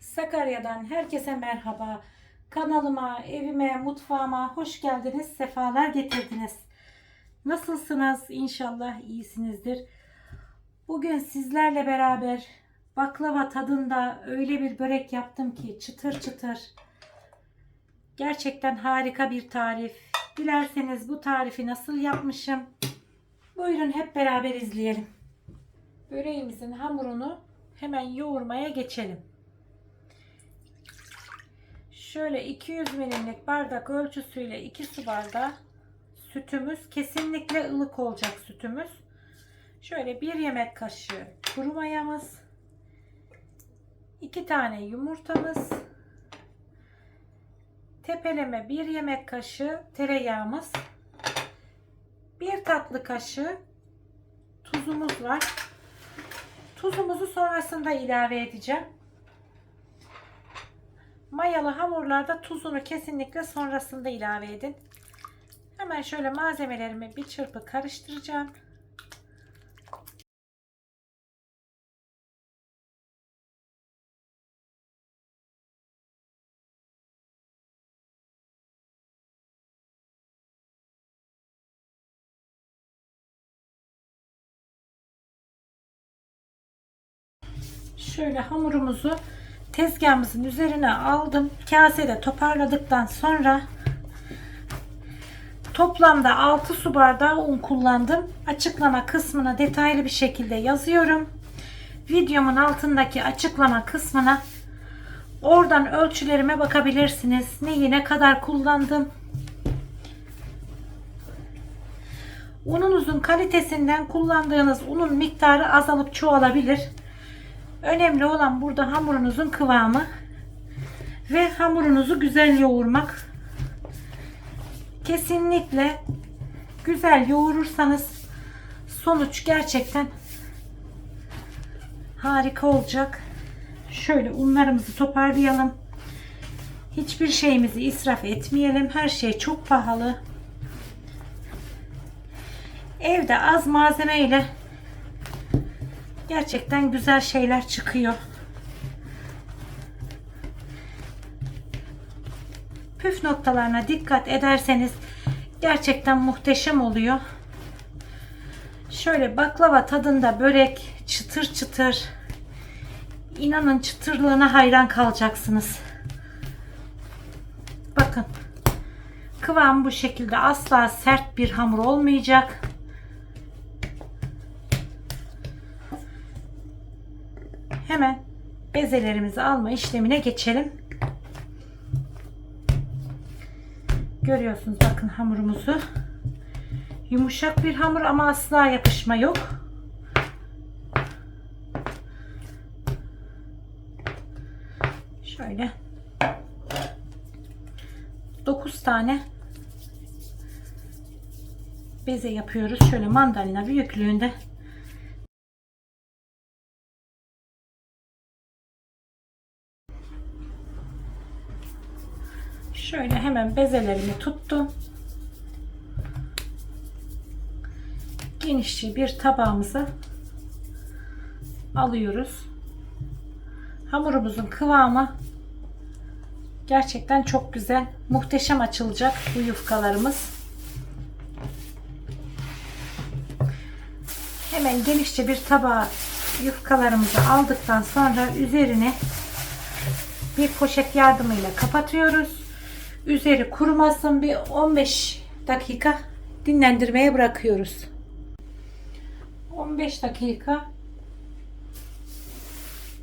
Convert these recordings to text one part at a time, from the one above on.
Sakarya'dan herkese merhaba. Kanalıma, evime, mutfağıma hoş geldiniz, sefalar getirdiniz. Nasılsınız? İnşallah iyisinizdir. Bugün sizlerle beraber baklava tadında öyle bir börek yaptım ki çıtır çıtır. Gerçekten harika bir tarif. Dilerseniz bu tarifi nasıl yapmışım? Buyurun hep beraber izleyelim. Böreğimizin hamurunu hemen yoğurmaya geçelim. Şöyle 200 milimlik bardak ölçüsüyle 2 su bardağı sütümüz kesinlikle ılık olacak sütümüz. Şöyle 1 yemek kaşığı kuru mayamız, 2 tane yumurtamız, tepeleme 1 yemek kaşığı tereyağımız, 1 tatlı kaşığı tuzumuz var. Tuzumuzu sonrasında ilave edeceğim. Mayalı hamurlarda tuzunu kesinlikle sonrasında ilave edin. Hemen şöyle malzemelerimi bir çırpı karıştıracağım. Şöyle hamurumuzu tezgahımızın üzerine aldım. Kasede toparladıktan sonra toplamda 6 su bardağı un kullandım. Açıklama kısmına detaylı bir şekilde yazıyorum. Videomun altındaki açıklama kısmına oradan ölçülerime bakabilirsiniz. Neyi ne kadar kullandım. Ununuzun kalitesinden kullandığınız unun miktarı azalıp çoğalabilir. Önemli olan burada hamurunuzun kıvamı ve hamurunuzu güzel yoğurmak. Kesinlikle güzel yoğurursanız sonuç gerçekten harika olacak. Şöyle unlarımızı toparlayalım. Hiçbir şeyimizi israf etmeyelim. Her şey çok pahalı. Evde az malzeme ile gerçekten güzel şeyler çıkıyor. Püf noktalarına dikkat ederseniz gerçekten muhteşem oluyor. Şöyle baklava tadında börek çıtır çıtır. İnanın çıtırlığına hayran kalacaksınız. Bakın. Kıvam bu şekilde asla sert bir hamur olmayacak. Hemen bezelerimizi alma işlemine geçelim. Görüyorsunuz bakın hamurumuzu. Yumuşak bir hamur ama asla yapışma yok. Şöyle 9 tane beze yapıyoruz. Şöyle mandalina büyüklüğünde Şöyle hemen bezelerimi tuttum. Genişçe bir tabağımıza alıyoruz. Hamurumuzun kıvamı gerçekten çok güzel. Muhteşem açılacak bu yufkalarımız. Hemen genişçe bir tabağa yufkalarımızı aldıktan sonra üzerine bir poşet yardımıyla kapatıyoruz. Üzeri kurumasın bir 15 dakika dinlendirmeye bırakıyoruz. 15 dakika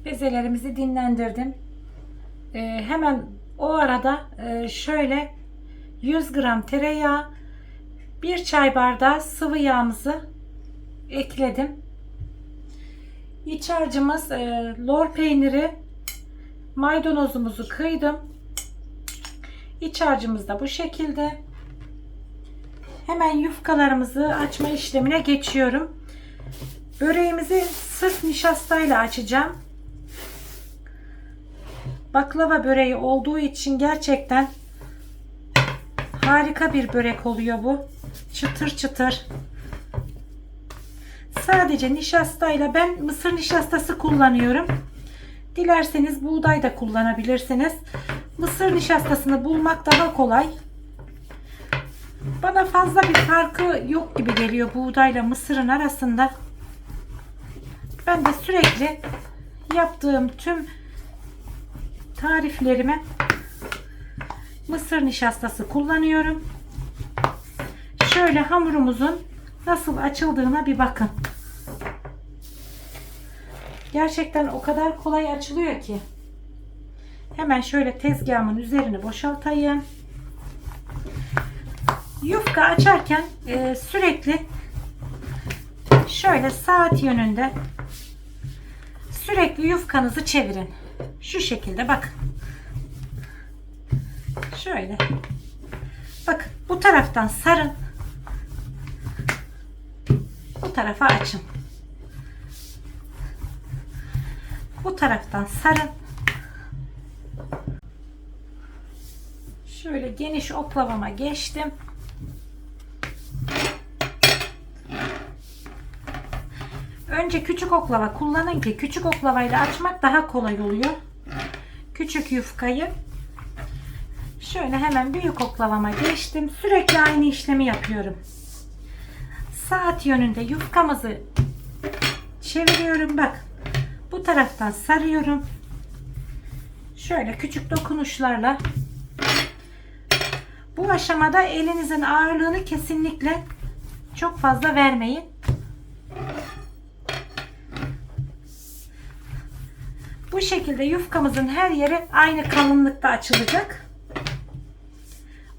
bezelerimizi dinlendirdim. Ee, hemen o arada e, şöyle 100 gram tereyağı, bir çay bardağı sıvı yağımızı ekledim. İç harcımız e, lor peyniri, maydanozumuzu kıydım. İç harcımız da bu şekilde. Hemen yufkalarımızı açma işlemine geçiyorum. Böreğimizi sırf nişastayla açacağım. Baklava böreği olduğu için gerçekten harika bir börek oluyor bu. Çıtır çıtır. Sadece nişastayla ben mısır nişastası kullanıyorum. Dilerseniz buğday da kullanabilirsiniz. Mısır nişastasını bulmak daha kolay. Bana fazla bir farkı yok gibi geliyor buğdayla mısırın arasında. Ben de sürekli yaptığım tüm tariflerime mısır nişastası kullanıyorum. Şöyle hamurumuzun nasıl açıldığına bir bakın. Gerçekten o kadar kolay açılıyor ki. Hemen şöyle tezgahımın üzerini boşaltayım. Yufka açarken e, sürekli şöyle saat yönünde sürekli yufkanızı çevirin. Şu şekilde bakın. Şöyle. Bakın bu taraftan sarın. Bu tarafa açın. Bu taraftan sarın. Şöyle geniş oklavama geçtim. Önce küçük oklava kullanın ki küçük oklavayla açmak daha kolay oluyor. Küçük yufkayı şöyle hemen büyük oklavama geçtim. Sürekli aynı işlemi yapıyorum. Saat yönünde yufkamızı çeviriyorum. Bak bu taraftan sarıyorum. Şöyle küçük dokunuşlarla bu aşamada elinizin ağırlığını kesinlikle çok fazla vermeyin. Bu şekilde yufkamızın her yeri aynı kalınlıkta açılacak.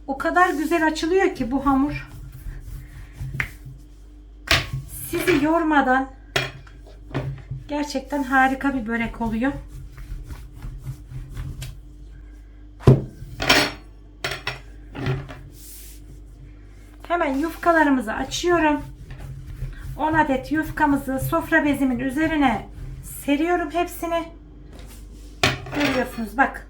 O kadar güzel açılıyor ki bu hamur. Sizi yormadan gerçekten harika bir börek oluyor. Hemen yufkalarımızı açıyorum. 10 adet yufkamızı sofra bezimin üzerine seriyorum hepsini. Görüyorsunuz bak.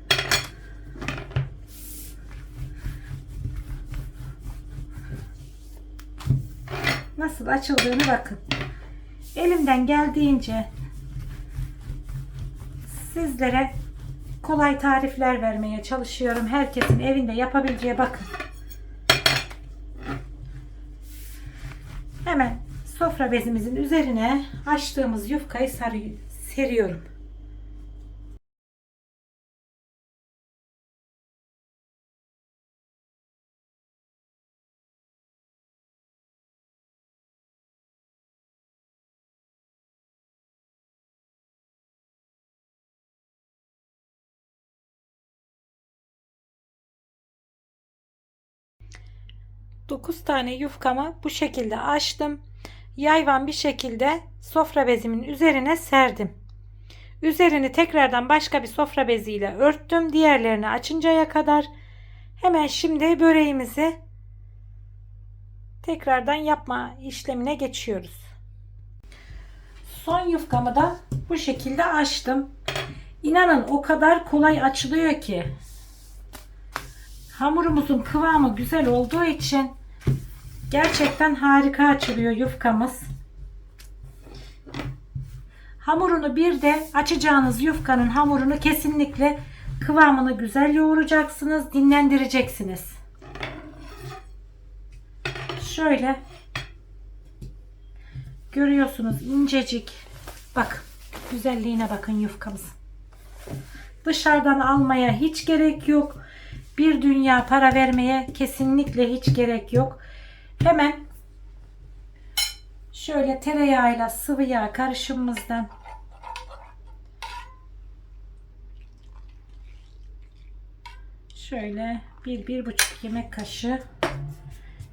Nasıl açıldığını bakın. Elimden geldiğince sizlere kolay tarifler vermeye çalışıyorum. Herkesin evinde yapabileceği bakın. Hemen sofra bezimizin üzerine açtığımız yufkayı seriyorum. Dokuz tane yufkamı bu şekilde açtım. Yayvan bir şekilde sofra bezimin üzerine serdim. Üzerini tekrardan başka bir sofra beziyle örttüm. Diğerlerini açıncaya kadar. Hemen şimdi böreğimizi tekrardan yapma işlemine geçiyoruz. Son yufkamı da bu şekilde açtım. İnanın o kadar kolay açılıyor ki. Hamurumuzun kıvamı güzel olduğu için gerçekten harika açılıyor yufkamız. Hamurunu bir de açacağınız yufkanın hamurunu kesinlikle kıvamını güzel yoğuracaksınız, dinlendireceksiniz. Şöyle görüyorsunuz incecik. Bak güzelliğine bakın yufkamız. Dışarıdan almaya hiç gerek yok. Bir dünya para vermeye kesinlikle hiç gerek yok. Hemen şöyle tereyağıyla sıvı yağ karışımımızdan şöyle bir bir buçuk yemek kaşığı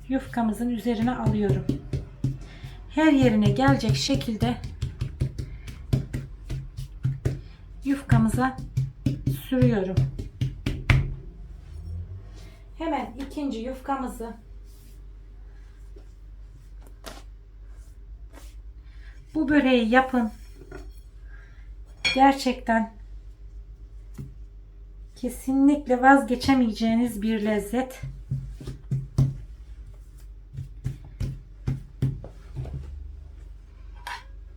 yufkamızın üzerine alıyorum. Her yerine gelecek şekilde yufkamıza sürüyorum. Hemen ikinci yufkamızı bu böreği yapın. Gerçekten kesinlikle vazgeçemeyeceğiniz bir lezzet.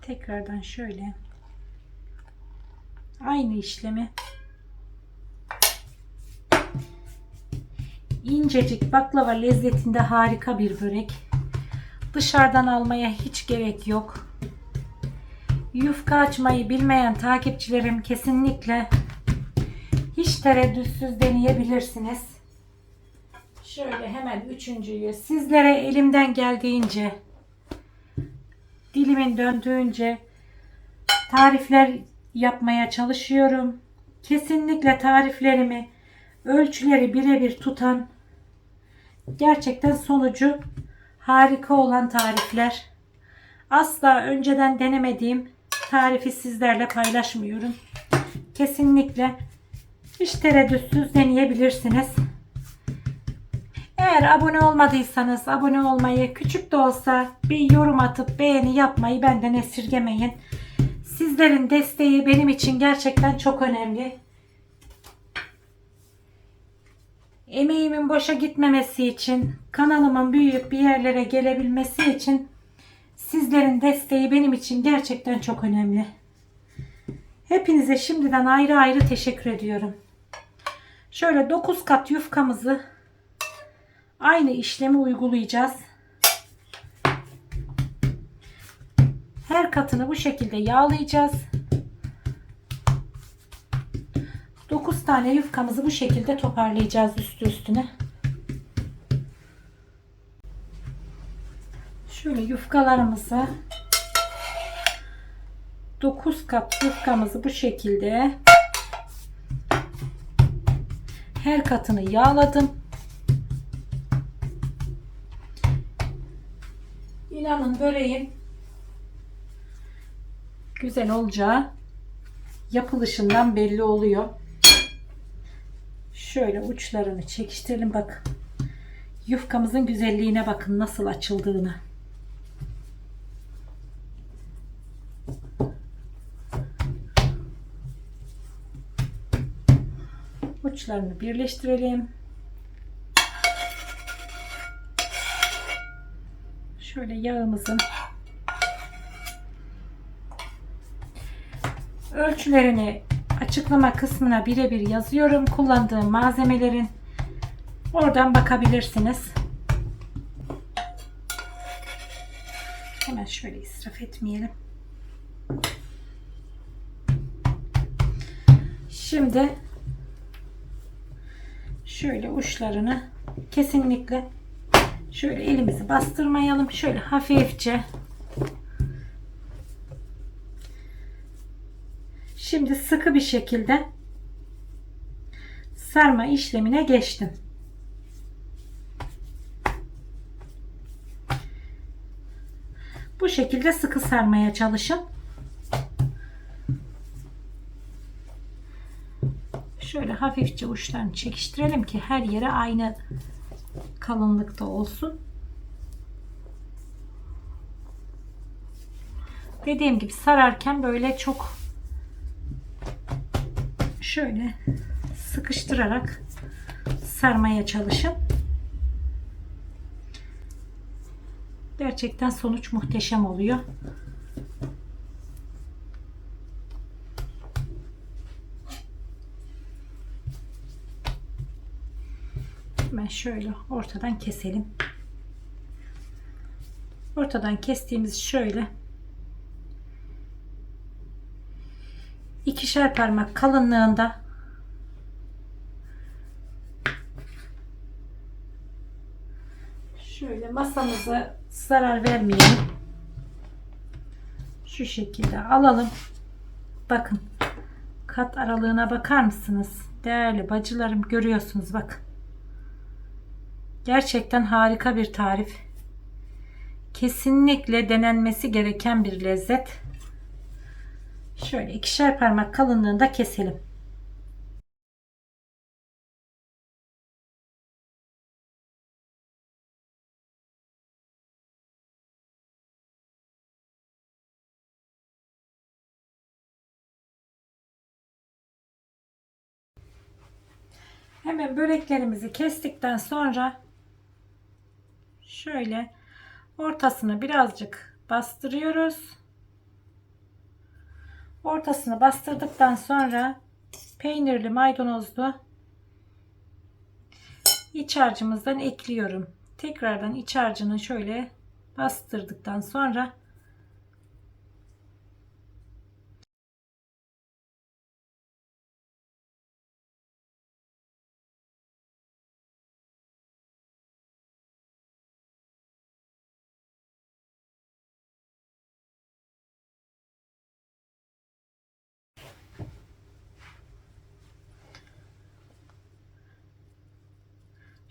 Tekrardan şöyle Aynı işlemi incecik baklava lezzetinde harika bir börek. Dışarıdan almaya hiç gerek yok. Yufka açmayı bilmeyen takipçilerim kesinlikle hiç tereddütsüz deneyebilirsiniz. Şöyle hemen üçüncüyü sizlere elimden geldiğince dilimin döndüğünce tarifler yapmaya çalışıyorum. Kesinlikle tariflerimi ölçüleri birebir tutan gerçekten sonucu harika olan tarifler. Asla önceden denemediğim tarifi sizlerle paylaşmıyorum. Kesinlikle hiç tereddütsüz deneyebilirsiniz. Eğer abone olmadıysanız abone olmayı, küçük de olsa bir yorum atıp beğeni yapmayı benden esirgemeyin. Sizlerin desteği benim için gerçekten çok önemli. Emeğimin boşa gitmemesi için, kanalımın büyüyüp bir yerlere gelebilmesi için sizlerin desteği benim için gerçekten çok önemli. Hepinize şimdiden ayrı ayrı teşekkür ediyorum. Şöyle 9 kat yufkamızı aynı işlemi uygulayacağız. Her katını bu şekilde yağlayacağız. 9 tane yufkamızı bu şekilde toparlayacağız üstü üstüne. Şöyle yufkalarımızı 9 kat yufkamızı bu şekilde her katını yağladım. İnanın böreğin güzel olacağı yapılışından belli oluyor. Şöyle uçlarını çekiştirelim bak. Yufkamızın güzelliğine bakın nasıl açıldığını. Uçlarını birleştirelim. Şöyle yağımızın ölçülerini açıklama kısmına birebir yazıyorum. Kullandığım malzemelerin oradan bakabilirsiniz. Hemen şöyle israf etmeyelim. Şimdi şöyle uçlarını kesinlikle şöyle elimizi bastırmayalım. Şöyle hafifçe Şimdi sıkı bir şekilde sarma işlemine geçtim. Bu şekilde sıkı sarmaya çalışın. Şöyle hafifçe uçlarını çekiştirelim ki her yere aynı kalınlıkta olsun. Dediğim gibi sararken böyle çok şöyle sıkıştırarak sarmaya çalışın. Gerçekten sonuç muhteşem oluyor. Hemen şöyle ortadan keselim. Ortadan kestiğimiz şöyle ikişer parmak kalınlığında şöyle masamıza zarar vermeyelim. Şu şekilde alalım. Bakın kat aralığına bakar mısınız? Değerli bacılarım görüyorsunuz bak. Gerçekten harika bir tarif. Kesinlikle denenmesi gereken bir lezzet. Şöyle ikişer parmak kalınlığında keselim. Hemen böreklerimizi kestikten sonra şöyle ortasını birazcık bastırıyoruz. Ortasını bastırdıktan sonra peynirli maydanozlu iç harcımızdan ekliyorum. Tekrardan iç harcını şöyle bastırdıktan sonra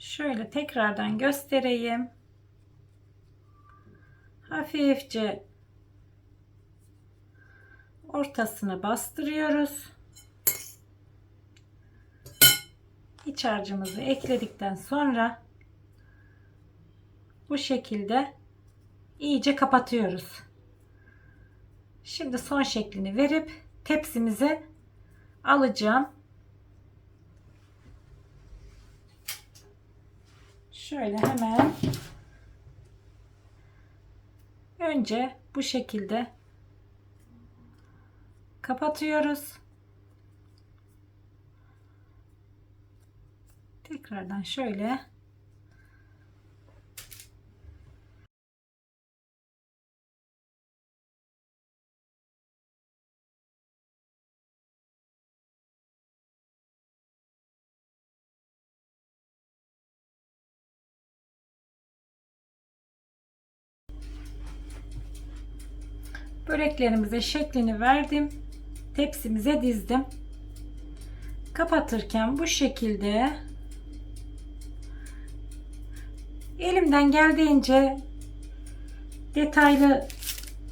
Şöyle tekrardan göstereyim. Hafifçe ortasını bastırıyoruz. İç harcımızı ekledikten sonra bu şekilde iyice kapatıyoruz. Şimdi son şeklini verip tepsimize alacağım. Şöyle hemen önce bu şekilde kapatıyoruz. Tekrardan şöyle böreklerimize şeklini verdim. Tepsimize dizdim. Kapatırken bu şekilde elimden geldiğince detaylı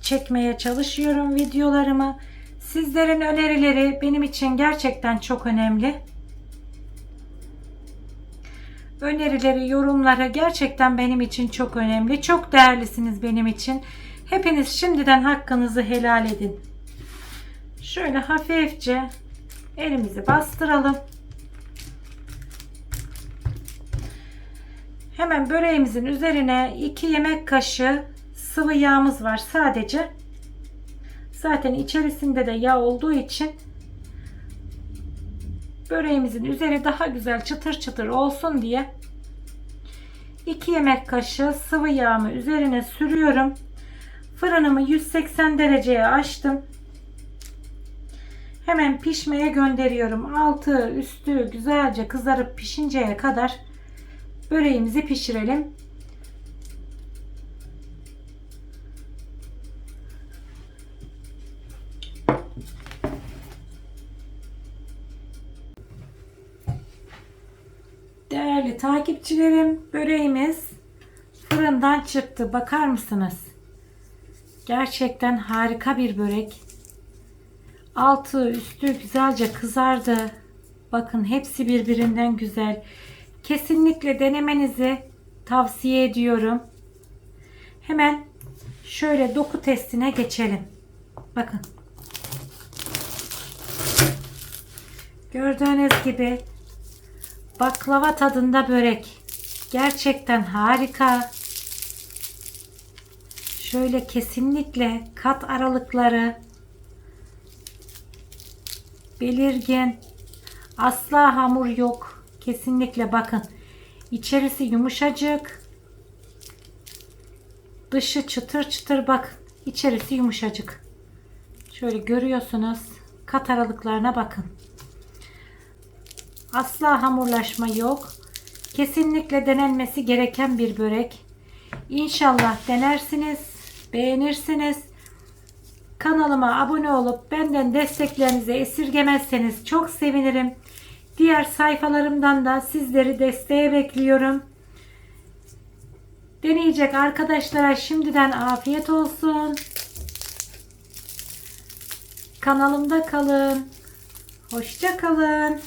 çekmeye çalışıyorum videolarımı. Sizlerin önerileri benim için gerçekten çok önemli. Önerileri, yorumları gerçekten benim için çok önemli. Çok değerlisiniz benim için. Hepiniz şimdiden hakkınızı helal edin. Şöyle hafifçe elimizi bastıralım. Hemen böreğimizin üzerine 2 yemek kaşığı sıvı yağımız var sadece. Zaten içerisinde de yağ olduğu için böreğimizin üzeri daha güzel çıtır çıtır olsun diye 2 yemek kaşığı sıvı yağımı üzerine sürüyorum. Fırınımı 180 dereceye açtım. Hemen pişmeye gönderiyorum. Altı üstü güzelce kızarıp pişinceye kadar böreğimizi pişirelim. Değerli takipçilerim, böreğimiz fırından çıktı. Bakar mısınız? Gerçekten harika bir börek. Altı üstü güzelce kızardı. Bakın hepsi birbirinden güzel. Kesinlikle denemenizi tavsiye ediyorum. Hemen şöyle doku testine geçelim. Bakın. Gördüğünüz gibi baklava tadında börek. Gerçekten harika. Şöyle kesinlikle kat aralıkları belirgin. Asla hamur yok. Kesinlikle bakın. İçerisi yumuşacık. Dışı çıtır çıtır bak. İçerisi yumuşacık. Şöyle görüyorsunuz. Kat aralıklarına bakın. Asla hamurlaşma yok. Kesinlikle denenmesi gereken bir börek. İnşallah denersiniz, beğenirsiniz. Kanalıma abone olup benden desteklerinizi esirgemezseniz çok sevinirim. Diğer sayfalarımdan da sizleri desteğe bekliyorum. Deneyecek arkadaşlara şimdiden afiyet olsun. Kanalımda kalın. Hoşça kalın.